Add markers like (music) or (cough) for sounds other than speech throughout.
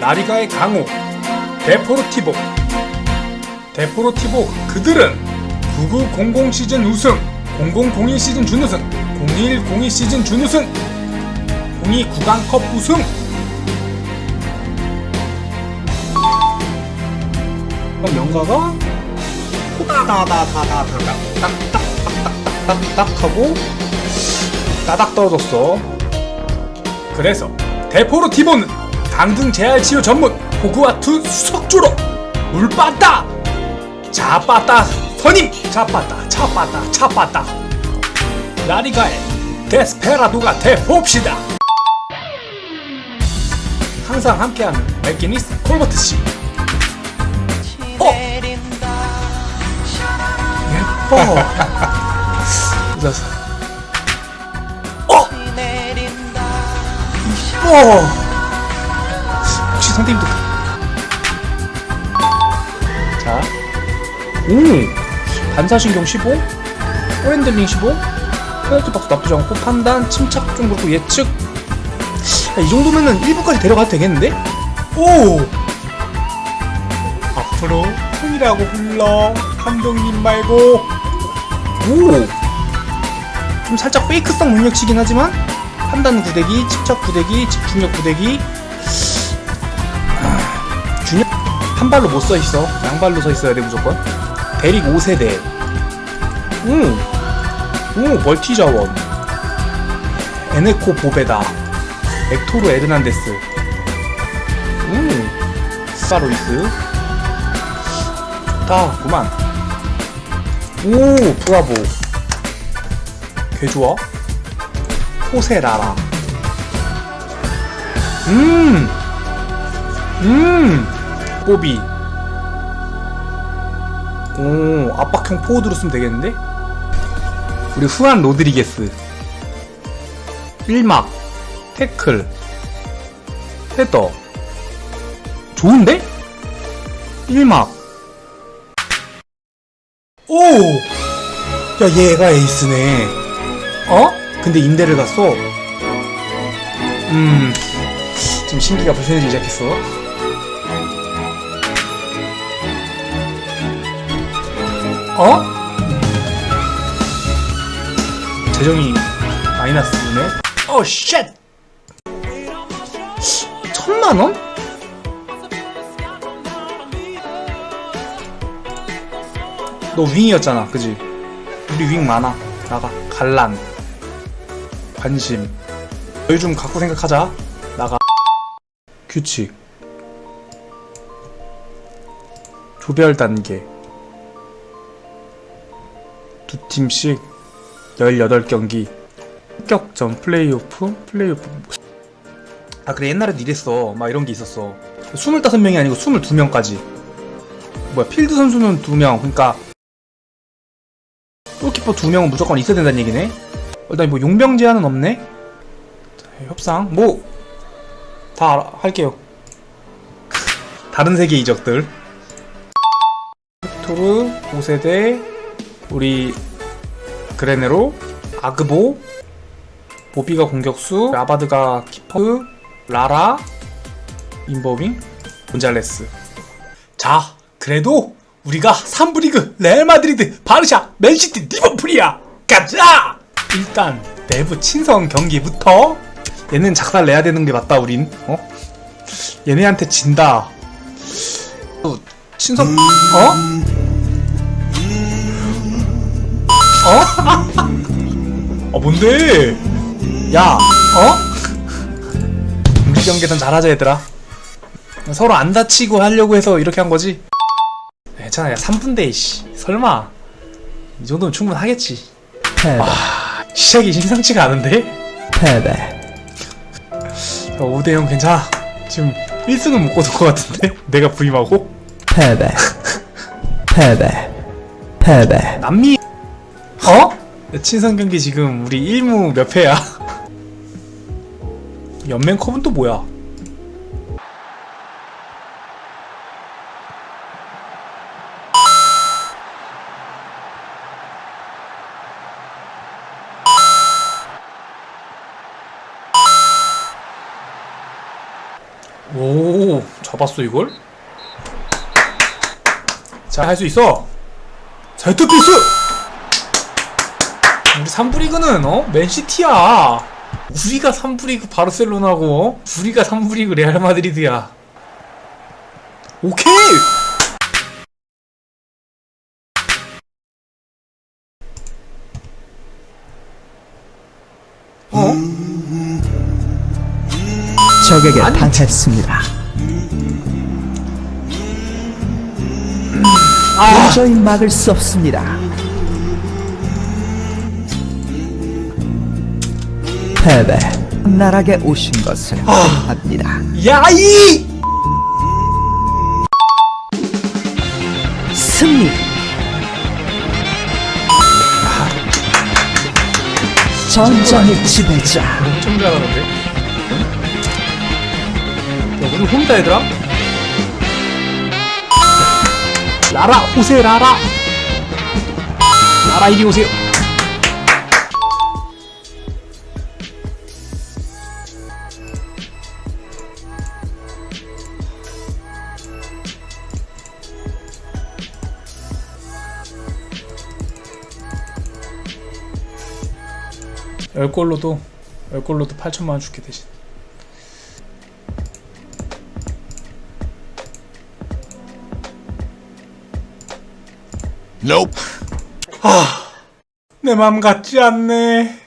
라리가의 강호 데포르티보 데포르티보 그들은 9900 시즌 우승 0001 시즌 준우승 0102 시즌 준우승 02 구강컵 우승 그럼 영가가 따다다다다다딱딱딱딱딱딱 하고 따닥 떨어졌어. 그래서 데포르티보는 강등 재활 치료 전문 호그와트 수석주로 물 빠따 자 빠따 선임. 자 빠따 차 빠따 차 빠따 라리가의 데스페라도가 돼봅시다. 항상 함께하는 맥기니스 콜버트 씨. 어! 예뻐. (laughs) 웃었어 어! 이뻐 혹시 선생님도 자, 오 반사신경 15, 포핸들링 15, 페널티 박스 나쁘지 않고 판단, 침착 좀 그렇고 예측. 야, 이 정도면은 1부까지 데려가도 되겠는데? 오! 앞으로 형이라고 불러 감독님 말고. 오! 좀 살짝 페이크성 능력치긴 하지만 판단 구대기, 침착 구대기, 집중력 구대기, 준혁 한 발로 못 서 있어. 양발로 서 있어야 돼 무조건. 대릭 5세대. 오, 오 멀티 자원. 에네코 보베다. 엑토르 에르난데스. 오, 스파로이스. 좋다, 그만. 오, 브라보. 개 좋아. 포세라라. 음, 음. 뽀비 오 압박형 포워드로 쓰면 되겠는데? 우리 후안 로드리게스 1막 태클 헤더 좋은데? 1막 오! 야 얘가 에이스네 어? 근데 임대를 갔어 음 지금 신기가 불편해지기 시작했어 어? 재정이 마이너스네? 어, 쉣! 천만 원? 너 윙이었잖아, 그지? 우리 윙 많아. 나가. 갈란. 관심. 널좀 갖고 생각하자. 나가. 규칙. 조별 단계. 두 팀씩 18경기 합격전 플레이오프 플레이오프 아 그래 옛날에도 이랬어 막 이런 게 있었어 25명이 아니고 22명까지 뭐야 필드 선수는 2명 그러니까 골키퍼 2명은 무조건 있어야 된다는 얘기네 일단 뭐 용병 제한은 없네 자, 협상 뭐 다 할게요 다른 세계 이적들 토르 5세대 우리 그레네로, 아그보, 보비가 공격수, 라바드가 키퍼, 라라, 인버빙, 곤잘레스. 자, 그래도 우리가 3부 리그 레알 마드리드, 바르샤, 맨시티, 리버풀이야. 가자! 일단 내부 친선 경기부터 얘는 작살 내야 되는 게 맞다 우린. 어? 얘네한테 진다. 또 친선 어? 어? 어 뭔데? 야, 어? 우리 경기는 잘하자 얘들아. 서로 안 다치고 하려고 해서 이렇게 한 거지. 괜찮아, 야 3분 대 이씨. 설마 이 정도면 충분하겠지. 패배, 시작이 심상치가 않은데? 패배, 5대0 괜찮아. 지금 1승은 못 거둘 것 같은데? 내가 부임하고? 패배, 패배, 패배. 남미 어? 친선 경기 지금 우리 1무 몇 패야? (laughs) 연맹 컵은 또 뭐야? 오, 잡았어 이걸? 자, 할 수 있어. 세트 피스. 우리 3부 리그는 어? 맨시티야. 우리가 3부 리그 바르셀로나고 어? 우리가 3부 리그 레알 마드리드야. 오케이. 어? 적에게 당했습니다. 아, 도저히 막을 수 없습니다. 패배. 나락에 오신 것을 환영합니다. 야이! 승리. 전장의 지배자. 엄청 잘하는데? 야, 우리 홈다 얘들아? 라라, 호세 라라! 라라, 이리 오세요. 열 골로도 열 골로도 8천만 원 줄게 대신. Nope. 내맘 같지 않네.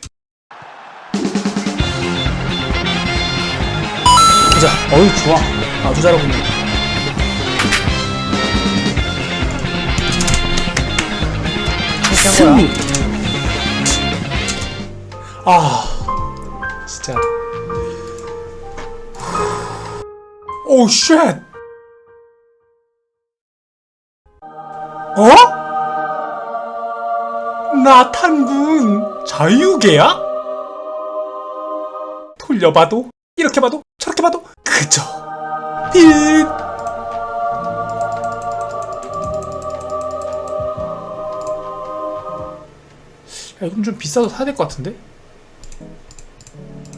자, 어이 좋아. 아주 잘하고 있네. 승리. 아, 진짜. 오, 쉣! 어? 나탄군 자유계야? 돌려봐도 이렇게 봐도 저렇게 봐도 그저 빛. 야, 이건 좀 비싸서 사야 될 것 같은데?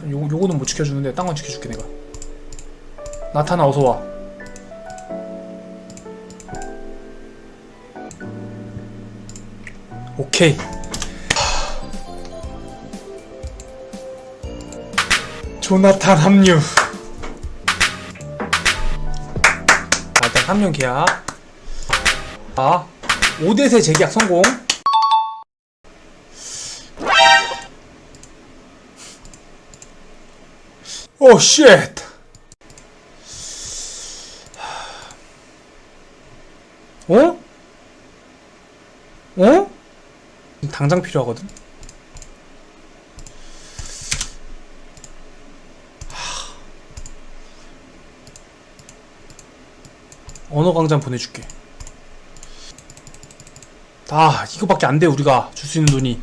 요, 요거는 못 지켜주는데 딴 건 지켜줄게 내가 나타나 어서와 오케이 조나탄 합류 자 일단 합류 계약 자 5대세 재계약 성공 오 쉣. 어? 어? 당장 필요하거든. 강좌 보내줄게. 다 이거밖에 안 돼 우리가 줄 수 있는 돈이.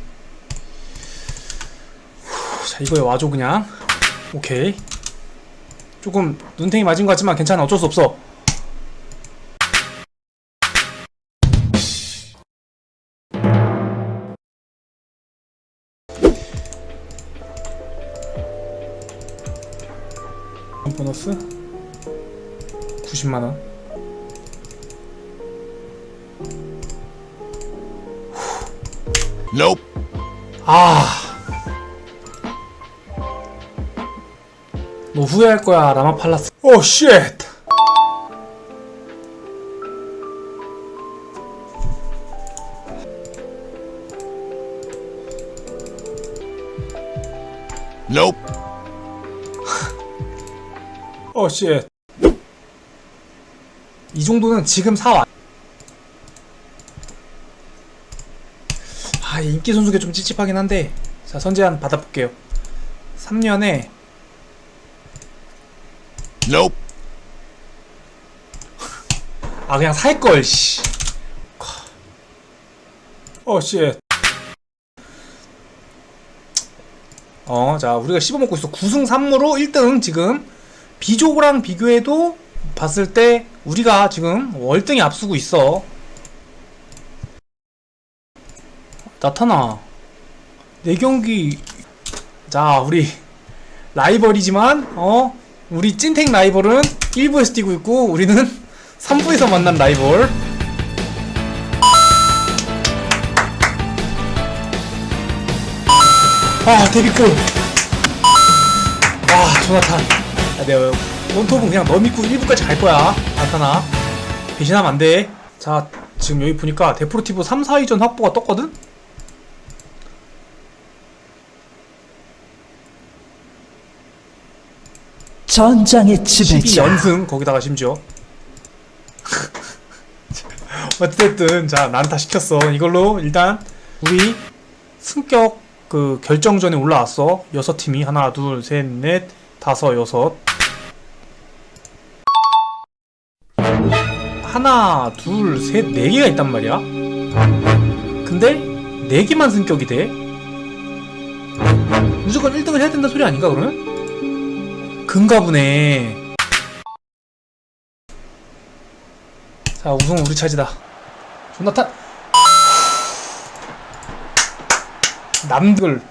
후, 자 이거에 와줘 그냥. 오케이. 조금 눈탱이 맞은 것 같지만 괜찮아. 어쩔 수 없어. 보너스 90만 원. Nope. 아. 너 후회할 거야, 라마팔라스. 오, 쉣! Nope. (laughs) 오, 쉣. 이 정도는 지금 사와. 인기 선수가 좀 찝찝하긴 한데. 자, 선제한 받아볼게요. 3년에 Nope. 아 그냥 살 걸. 씨. 어 씨. 어, 자, 우리가 씹어먹고 있어. 9승 3무로 1등 지금. 비조랑 비교해도 봤을 때 우리가 지금 월등히 앞서고 있어. 나타나. 내 경기. 자, 우리 라이벌이지만, 어? 우리 찐택 라이벌은 1부에서 뛰고 있고 우리는 (laughs) 3부에서 만난 라이벌 아 데뷔골 아 조나탄 야, 내가 원톱은 그냥 너 믿고 1부까지 갈 거야 나타나 배신하면 안돼 자 지금 여기 보니까 데프로티브 3, 4위전 확보가 떴거든? 전장의 지배자. 12연승 거기다가 심지어. (laughs) 어쨌든 자 난타 시켰어. 이걸로 일단 우리 승격 그 결정전에 올라왔어. 여섯 팀이. 하나 둘 셋 넷 다섯 여섯. 하나 둘 셋 네 개가 있단 말이야. 근데 네 개만 승격이 돼? 무조건 1등을 해야 된다 소리 아닌가 그러면? 근가 보네. 자 우승 우리 차지다. 조나탄! 남들.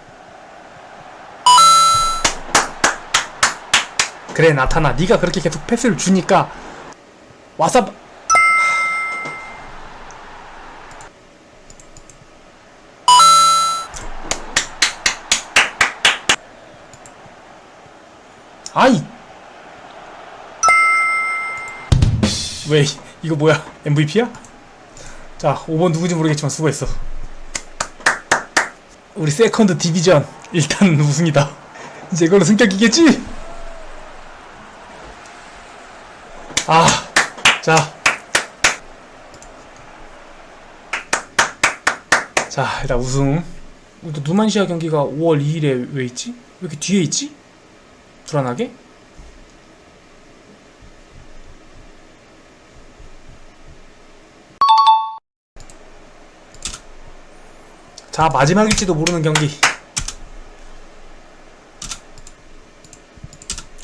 그래 나타나. 네가 그렇게 계속 패스를 주니까. 와사 아이 왜 이- 이거 뭐야 MVP야? 자 5번 누구지 모르겠지만 수고했어 우리 세컨드 디비전 일단 (laughs) 우승이다 이제 이걸로 승격이겠지? 아자 자 일단 우승 또 누만시아 경기가 5월 2일에 왜 있지? 왜 이렇게 뒤에 있지? 불안하게? 자 마지막일지도 모르는 경기.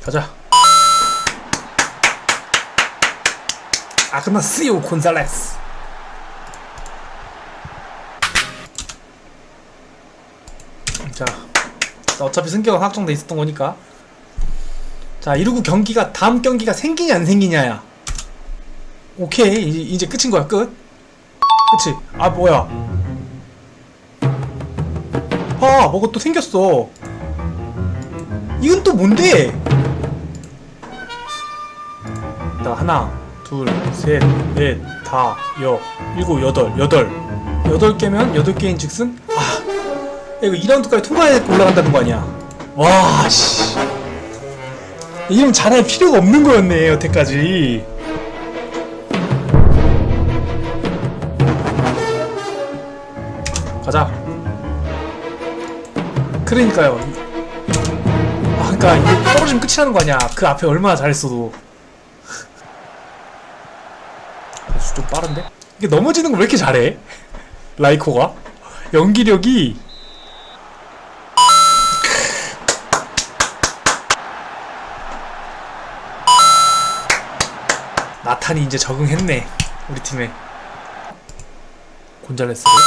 가자. 아그나시오 곤살레스. 자 자, 어차피 승격은 확정돼 있었던 거니까 자 이러고 경기가 다음 경기가 생기냐 안 생기냐야. 오케이. 이제, 이제 끝인 거야 끝. 그치? 아 뭐야. 아 뭐가 또 생겼어. 이건 또 뭔데? 나 하나 둘셋넷 다, 여, 일곱, 여덟, 여덟. 여덟 개면 여덟 개인 즉슨? 아 야, 이거 2라운드까지 통과해 올라간다는 거 아니야? 와씨 이름 잘할 필요가 없는 거였네 여태까지. 가자. 그러니까요. 아 그니까 이게 떨어지면 끝이라는 거 아니야. 그 앞에 얼마나 잘했어도. 배수 좀 빠른데? 이게 넘어지는 거왜 이렇게 잘해? (laughs) 라이코가? 연기력이 나탄이 이제 적응했네 우리 팀에 곤잘레스를. (laughs)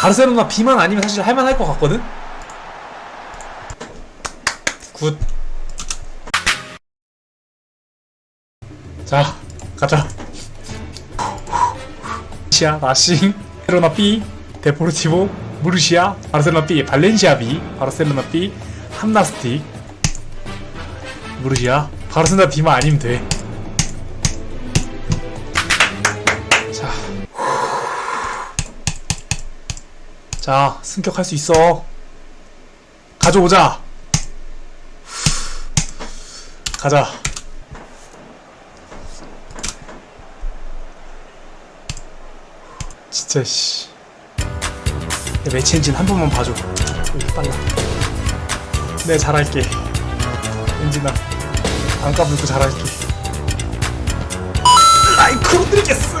바르셀로나 B만 아니면 사실 할만할 것 같거든? 굿. 자, 가자. 시아, 나싱, 베로나 B, 데포르티보, 무르시아, 바르셀로나 B, 발렌시아 B, 바르셀로나 B, 함나스틱, 무르시아, 바르셀로나 B만 아니면 돼. 자, 자, 승격할 수 있어. 가져오자. 가자. 진짜 씨. 야, 매치 엔진 한 번만 봐줘. 왜 이렇게 빨라? 네 잘할게. 엔진아, 안 까불고 잘할게. 라이크로 드리겠어.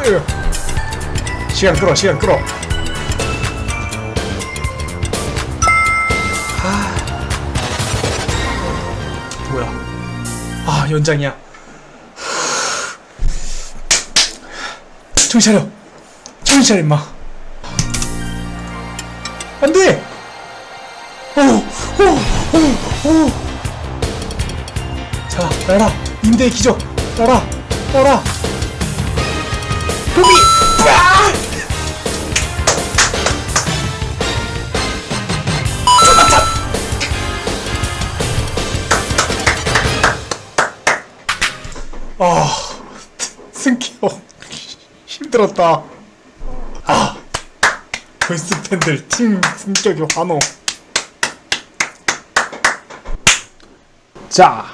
시간 끌어, 시간 끌어. 아, 뭐야? 아 연장이야 정신 차려 차려 임마. 안돼! 오오오오 자 나라. 임대의 기적. 나라. 나라. 도비 아! 아 승키형. (laughs) 힘들었다. 아 벌스 팬들 팀 승격이 환호. 자